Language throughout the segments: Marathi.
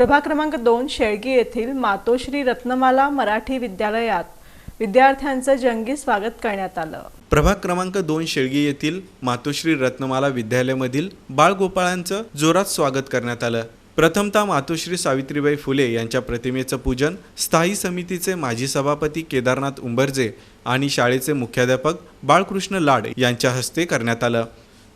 प्रभाग क्रमांक दोन शेळगी येथील मातोश्री रत्नमाला मराठी विद्यालयात विद्यार्थ्यांचं जंगी स्वागत करण्यात आलं. प्रभाग क्रमांक दोन शेळगी येथील मातोश्री रत्नमाला विद्यालयामधील बाळगोपाळांचं जोरात स्वागत करण्यात आलं. प्रथमतः मातोश्री सावित्रीबाई फुले यांच्या प्रतिमेचं पूजन स्थायी समितीचे माजी सभापती केदारनाथ उंबरजे आणि शाळेचे मुख्याध्यापक बाळकृष्ण लाड यांच्या हस्ते करण्यात आलं.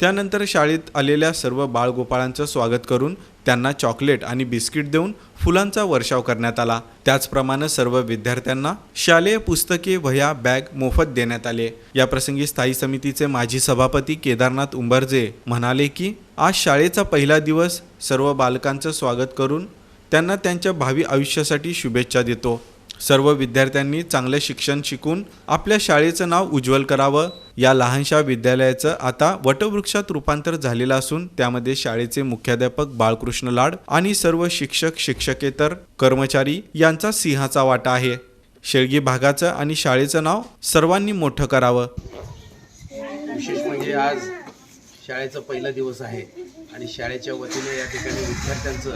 त्यानंतर शाळेत आलेल्या सर्व बाळगोपाळांचं स्वागत करून त्यांना चॉकलेट आणि बिस्किट देऊन फुलांचा वर्षाव करण्यात आला. त्याचप्रमाणे सर्व विद्यार्थ्यांना शालेय पुस्तके वह्या बॅग मोफत देण्यात आले. या प्रसंगी स्थायी समितीचे माजी सभापती केदारनाथ उंबरजे म्हणाले की आज शाळेचा पहिला दिवस. सर्व बालकांचं स्वागत करून त्यांना त्यांच्या भावी आयुष्यासाठी शुभेच्छा देतो. सर्व विद्यार्थ्यांनी चांगले शिक्षण शिकून आपल्या शाळेचं नाव उज्ज्वल करावं. या लहानशा विद्यालयाचं आता वटवृक्षात रूपांतर झालेलं असून त्यामध्ये शाळेचे मुख्याध्यापक बाळकृष्ण लाड आणि सर्व शिक्षक शिक्षकेतर कर्मचारी यांचा सिंहाचा वाटा आहे. शेळगी भागाचं आणि शाळेचं नाव सर्वांनी मोठं करावं. विशेष म्हणजे आज शाळेचा पहिला दिवस आहे आणि शाळेच्या वतीने या ठिकाणी विद्यार्थ्यांचं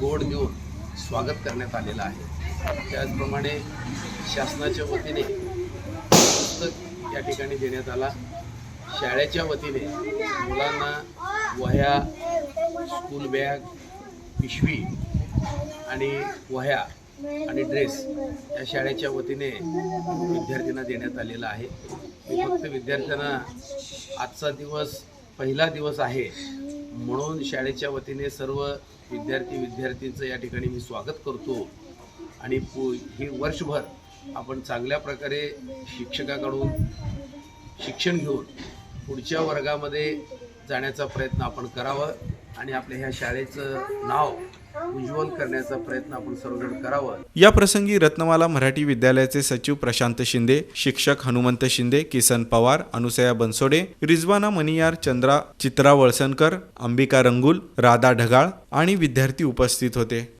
गोड देऊन स्वागत करण्यात आलेलं आहे. त्याचप्रमाणे शासनाच्या वतीने पुस्तक या ठिकाणी देण्यात आला. शाळेच्या वतीने मुलांना वह्या स्कूल बॅग पिशवी आणि वह्या आणि ड्रेस या शाळेच्या वतीने विद्यार्थ्यांना देण्यात आलेला आहे. फक्त विद्यार्थ्यांना आजचा दिवस पहिला दिवस आहे. म्हणून शाळेच्या वतीने सर्व विद्यार्थी विद्यार्थींचं या ठिकाणी मी स्वागत करतो. आणि पु ही वर्षभर आपण चांगल्या प्रकारे शिक्षकाकडून शिक्षण घेऊन पुढच्या वर्गामध्ये जाण्याचा प्रयत्न आपण करावं आणि आपल्या ह्या शाळेचं नाव उज्ज्वल करण्याचा प्रयत्न आपण सर्वजण करावा. या प्रसंगी रत्नमाला मराठी विद्यालयाचे सचिव प्रशांत शिंदे शिक्षक हनुमंत शिंदे किसन पवार अनुसया बनसोडे रिजवाना मनियार चंद्रा चित्रा वळसणकर अंबिका रंगुल राधा ढगाळ आणि विद्यार्थी उपस्थित होते.